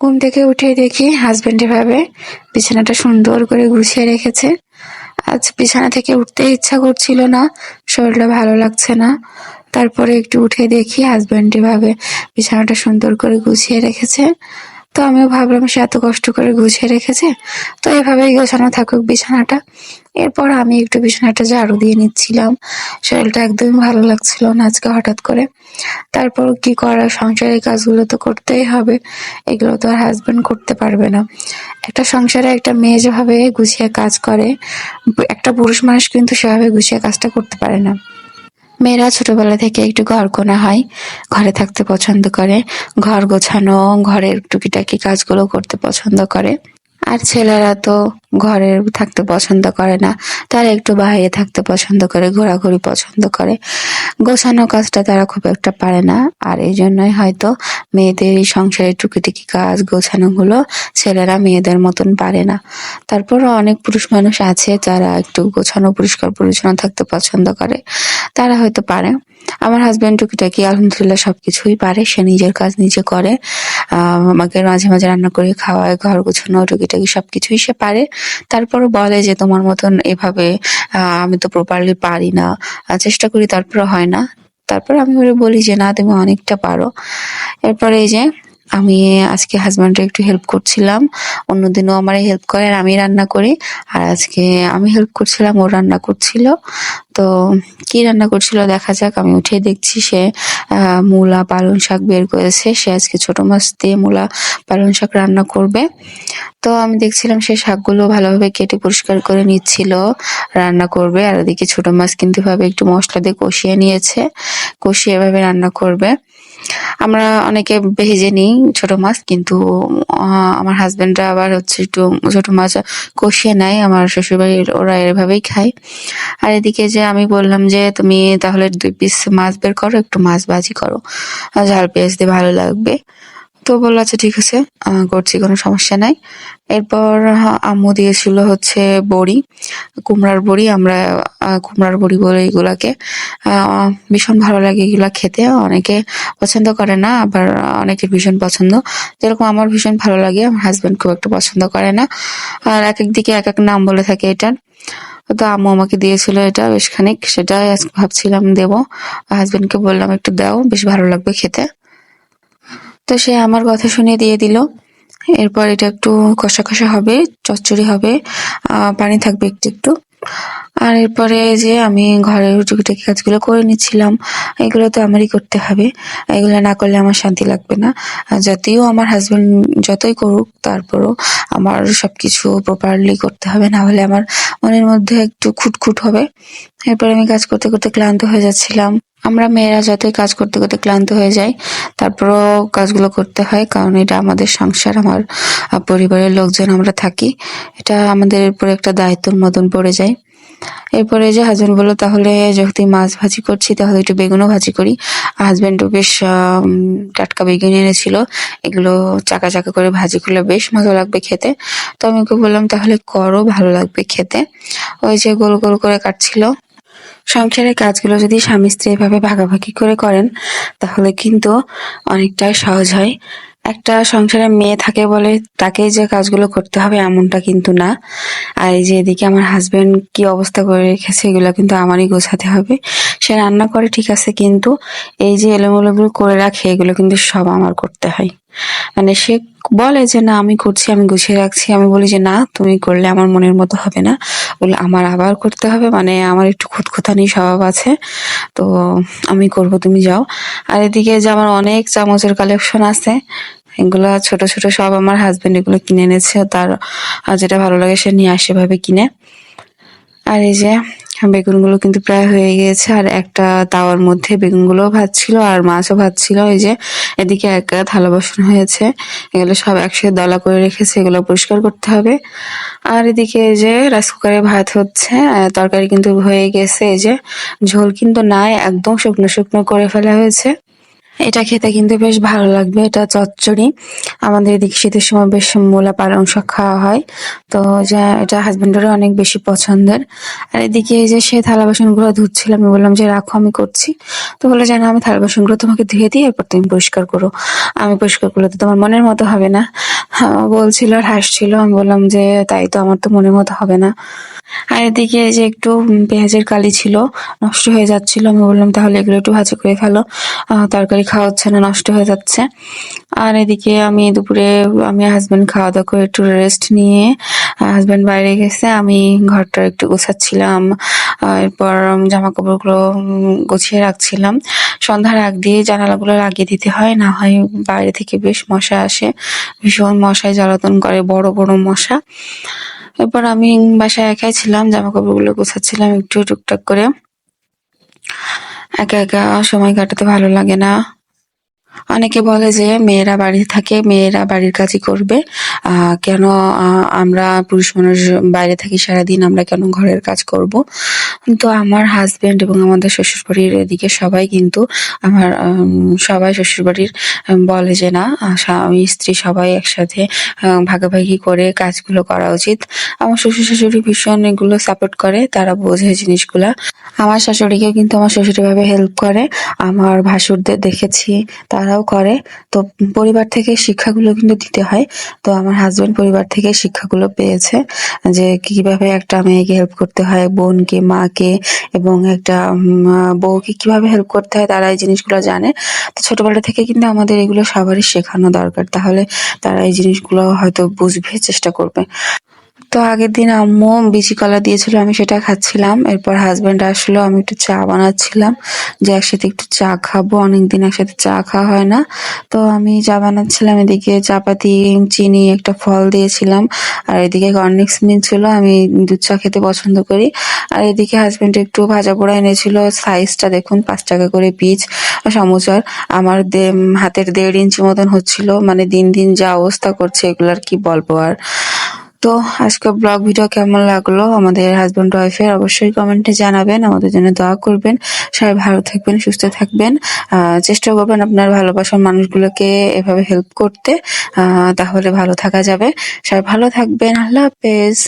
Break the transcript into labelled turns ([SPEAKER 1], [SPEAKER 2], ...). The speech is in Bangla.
[SPEAKER 1] ঘুম থেকে উঠে দেখি হাজবেন্ড এভাবে বিছানাটা সুন্দর করে গুছিয়ে রেখেছে। আজ বিছানা থেকে উঠতে ইচ্ছা করছিল না, শরীরটা ভালো লাগছে না। তারপরে একটু উঠে দেখি হাজবেন্ড এভাবে বিছানাটা সুন্দর করে গুছিয়ে রেখেছে। তো আমিও ভাবলাম সে এত কষ্ট করে গুছিয়ে রেখেছে। তো এভাবেই গোছানো থাকুক বিছানাটা। এরপর আমি একটু বিছানাটা ঝাড়ু দিয়ে নিচ্ছিলাম। শরীরটা একদমই ভালো লাগছিল না আজকে হঠাৎ করে। তারপর কি করা, সংসারের কাজগুলো তো করতেই হবে। এগুলো তো আর হাজবেন্ড করতে পারবে না। একটা সংসারে একটা মেয়ে যেভাবে গুছিয়ে কাজ করে, একটা পুরুষ মানুষ কিন্তু সেভাবে গুছিয়ে কাজটা করতে পারে না। মেয়েরা ছোটবেলা থেকে একটু ঘর কোনা হয়, ঘরে থাকতে পছন্দ করে, ঘর গোছানো, ঘরের টুকিটাকি কাজগুলো করতে পছন্দ করে। আর ছেলেরা তো ঘরে থাকতে পছন্দ করে না, তারা একটু বাইরে থাকতে পছন্দ করে, ঘোরাঘুরি পছন্দ করে। গোছানো কাজটা তারা খুব একটা পারে না, আর এই জন্যই হয়তো মেয়েদের এই সংসারের টুকিটাকি কাজ, গোছানোগুলো ছেলেরা মেয়েদের মতন পারে না। তারপরও অনেক পুরুষ মানুষ আছে যারা একটু গোছানো, পরিষ্কার পরিচ্ছন্ন থাকতে পছন্দ করে। তারা হয়তো পারে। আমার হাজবেন্ড টুকিটাকি, আলহামদুলিল্লাহ সবকিছুই পারে। সে নিজের কাজ নিজে করে। আমাকে মাঝে মাঝে রান্না করে খাওয়ায়, ঘর গোছানো, টুকিটাকি সবকিছুই সে পারে। তারপরও বলে যে, তোমার মতন এভাবে আমি তো প্রপারলি পারি না। চেষ্টা করি তারপরে হয় না। তারপর আমি ওরে বলি যে, না, তুমি অনেকটা পারো। এরপরে এই যে, আমি আজকে হাজব্যান্ডের একটু হেল্প করছিলাম। অন্যদিনও আমার হেল্প করে আর আমি রান্না করি। আর আজকে আমি হেল্প করছিলাম, ও রান্না করছিল। তো কি রান্না করছিল দেখা যাক, আমি উঠে দেখছি সে মূলা, পালং শাক বের করেছে। সে আজকে ছোট মাছ দিয়ে মূলা, পালং শাক রান্না করবে। তো আমি দেখছিলাম সে শাকগুলো ভালোভাবে কেটে পরিষ্কার করে নিচ্ছিল, রান্না করবে। আর ওদিকে ছোট মাছ কিন্তু ভাবে একটু মশলা দিয়ে কষিয়ে নিয়েছে, কষিয়ে এভাবে রান্না করবে। আমরা অনেকে ভেজে নিই ছোট মাছ, কিন্তু আমার হাজবেন্ডরা আবার হচ্ছে একটু ছোট মাছ কষিয়ে নেয়। আমার শ্বশুরবাড়ির ওরা এভাবেই খায়। আর এদিকে যে আমি বললাম যে তুমি তাহলে দুই পিস মাছ বের করো, একটু মাছ ভাজি করো। ঝাল পেঁয়াজ দিয়ে ভালো লাগবে। তো বলল আচ্ছা ঠিক আছে করছি, কোনো সমস্যা নাই। এরপর আম্মু দিয়েছিল হচ্ছে বড়ি, কুমড়ার বড়ি, আমরা কুমড়ার বড়ি বলে এগুলাকে ভীষণ ভালো লাগে এগুলা খেতে, অনেকে পছন্দ করে না, আবার অনেকের ভীষণ পছন্দ। যেরকম আমার ভীষণ ভালো লাগে, আমার হাজব্যান্ড খুব একটা পছন্দ করে না। আর এক এক দিকে এক এক নাম বলে থাকে এটার তো আম্মু আমাকে দিয়েছিল এটা, বেশ খানিক, সেটাই ভাবছিলাম দেবো। হাজব্যান্ডকে বললাম, একটু দাও, বেশ ভালো লাগবে খেতে। তো সে আমার কথা শুনে দিয়ে দিল। এরপর এটা একটু কষা কষা হবে, চচ্চড়ি হবে পানি থাকবে একটু একটু। আর এরপরে যে আমি ঘরের টুকিটাকি কাজগুলো করে নিচ্ছিলাম, এগুলো তো আমারই করতে হবে। এগুলো না করলে আমার শান্তি লাগবে না। যদিও আমার হাজব্যান্ড যতই করুক, তারপরও আমার সব কিছু প্রপারলি করতে হবে, না হলে আমার মনের মধ্যে একটু খুটখুট হবে। এরপরে আমি কাজ করতে করতে ক্লান্ত হয়ে যাচ্ছিলাম। আমরা মেয়েরা যতই কাজ করতে করতে ক্লান্ত হয়ে যাই তারপরও কাজগুলো করতে হয়, কারণ এটা আমাদের সংসার, আমার পরিবারের লোকজন আমরা থাকি। এটা আমাদের উপরে একটা দায়িত্বর মতন পড়ে যায়। এরপরে যে হাজবেন্ড বলল, তাহলে যেহেতু মাছ ভাজি করছি, তাহলে একটু বেগুনও ভাজি করি। হাজবেন্ডও বেশ টাটকা বেগুন এনেছিল। এগুলো চাকা চাকা করে ভাজি করলে বেশ মজা লাগবে খেতে। তো আমি ওকে বললাম, তাহলে করো, ভালো লাগবে খেতে। ওই যে গোল গোল করে কাটছিল। সংসারের কাজগুলো যদি স্বামী স্ত্রী এভাবে ভাগাভাগি করে করেন, তাহলে কিন্তু অনেকটাই সহজ হয়। একটা সংসারে মেয়ে থাকে বলে তাকে যে কাজগুলো করতে হবে এমনটা কিন্তু না। আর এই যে এদিকে আমার হাজব্যান্ড কি অবস্থা করে রেখেছে, এগুলো কিন্তু আমারই গোছাতে হবে। সে রান্না করে, ঠিক আছে, কিন্তু এই যে এলোমেলোগুলো করে রাখে, এগুলো কিন্তু সব আমার করতে হয়। মানে সে বলে যে, না, আমি করছি, আমি গুছিয়ে রাখছি। আমি বলি যে, না, তুমি করলে আমার মনের মতো হবে না। বলে, আমার আবার করতে হবে? মানে আমার একটু খুঁতখুতানি স্বভাব আছে, তো আমি করব, তুমি যাও। আর এদিকে যে আমার অনেক চামচের কালেকশন আছে, এগুলা ছোট ছোট সব আমার হাজবেন্ড এগুলো কিনে এনেছে। তার যেটা ভালো লাগে সে নিয়ে আসে ভাবে কিনে। আর এই যে বেগুনগুলো কিন্তু প্রায় হয়ে গিয়েছে। আর একটা তাওয়ার মধ্যে বেগুনগুলো ভাজছিল আর মাছও ভাজছিল এই যে এদিকে এক থালা বাসন হয়েছে। এগুলো সব একসাথে দলা করে রেখেছে, এগুলো পরিষ্কার করতে হবে। আর এদিকে এই যে রাইস কুকারে ভাত হচ্ছে তরকারি কিন্তু হয়ে গেছে। এই যে ঝোল কিন্তু নাই, একদম শুকনো শুকনো করে ফেলা হয়েছে। এটা খেতে কিন্তু বেশ ভালো লাগবে এটা চচ্চড়ি। আমাদের এদিকে শীতের সময় বেশ মূলা পালং শাক খাওয়া হয়। তো যা এটা হাজবেন্ডেরও অনেক বেশি পছন্দের। আর এদিকে এই যে সে থালা বাসনগুলো ধুচ্ছিল আমি বললাম যে রাখো আমি করছি। তো বলে যে না আমি থালা বাসনগুলো তোমাকে ধুয়ে দিই এরপর তুমি পরিষ্কার করো। আমি পরিষ্কার করলে তো তোমার মনের মতো হবে না। হ্যাঁ, বলছিল আর হাসছিল আমি বললাম যে তাই তো আমার তো মনের মতো হবে না। আর এদিকে যে একটু পেঁয়াজের কালি ছিল নষ্ট হয়ে যাচ্ছিল আমি বললাম তাহলে এগুলো একটু ভাজা করে ফেলো। তরকারি খাওয়া হচ্ছে না, নষ্ট হয়ে যাচ্ছে। আর এদিকে আমি দুপুরে, আমি হাজব্যান্ড খাওয়া দাওয়া করে একটু রেস্ট নিয়ে হাজবেন্ড বাইরে গেছে, আমি ঘরটা একটু গোছাচ্ছিলাম। এরপর জামা কাপড়গুলো গুছিয়ে রাখছিলাম। সন্ধ্যার আগ দিয়ে জানালাগুলো লাগিয়ে দিতে হয়, না হয় বাইরে থেকে বেশ মশা আসে। ভীষণ মশায় জ্বালাতন করে, বড় বড় মশা। এরপর আমি বাসায় একাই ছিলাম জামা কাপড়গুলো গোছাচ্ছিলাম একটু টুকটাক করে। একা একা সময় কাটাতে ভালো লাগে না। অনেকে বলে যে মেয়েরা বাড়ি থাকে, মেয়েরা বাড়ির কাজই করবে। কেন আমরা পুরুষ মানুষ বাইরে থাকি সারাদিন, আমরা কেন ঘরের কাজ করব? তো আমার হাজবেন্ড এবং আমাদের শ্বশুর বাড়ির এদিকে সবাই কিন্তু আমার সবাই শ্বশুর বাড়ির বলে যে না স্বামী স্ত্রী সবাই একসাথে ভাগাভাগি করে কাজগুলো করা উচিত। আমার শ্বশুর শাশুড়ি ভীষণ এগুলো সাপোর্ট করে, তারা বোঝে জিনিসগুলা। আমার শাশুড়িকে কিন্তু আমার শ্বশুর ভাবে হেল্প করে। আমার ভাসুরদের দেখেছি তারাও করে। তো পরিবার থেকে শিক্ষাগুলো কিন্তু দিতে হয়। তো আমার হাজবেন্ড পরিবার থেকে শিক্ষাগুলো পেয়েছে যে কীভাবে একটা মেয়েকে হেল্প করতে হয়, বোনকে, মাকে এবং একটা বউকে কীভাবে হেল্প করতে হয় তারা এই জিনিসগুলো জানে। তো ছোটবেলা থেকে কিন্তু আমাদের এগুলো সবারই শেখানো দরকার। তাহলে তারা এই জিনিসগুলো হয়তো বুঝবে, চেষ্টা করবে। তো আগের দিন আম্মু বিচি কলা দিয়েছিল, আমি সেটা খাচ্ছিলাম। এরপর হাজবেন্ড আসলো, আমি একটু চা বানাচ্ছিলাম। যে একসাথে একটু চা খাব, অনেকদিন একসাথে চা খাওয়া হয় না। তো আমি চা বানাচ্ছিলাম, এদিকে চাপাতি, চিনি, একটা ফল দিয়েছিলাম। আর এদিকে কর্নিক্স মিল ছিল আমি দুধ চা খেতে পছন্দ করি। আর এদিকে হাজবেন্ড একটু ভাজা পোড়া এনেছিল সাইজটা দেখুন, পাঁচ টাকা করে পিস সমুচার। আমার হাতের দেড় ইঞ্চি মতন হচ্ছিল মানে দিন দিন যা অবস্থা করছে, এগুলার কি বলব আর। তো আজকে ব্লগ ভিডিও কেমন লাগল আমাদের হাজব্যান্ড ওয়াইফের অবশ্যই কমেন্টে জানাবেন। আমাদের জন্য দোয়া করবেন। সবাই ভালো থাকবেন, সুস্থ থাকবেন। চেষ্টা করবেন আপনার ভালোবাসার মানুষগুলোকে এভাবে হেল্প করতে। তাহলে ভালো থাকা যাবে। সবাই ভালো থাকবেন। আল্লাহ হাফেজ।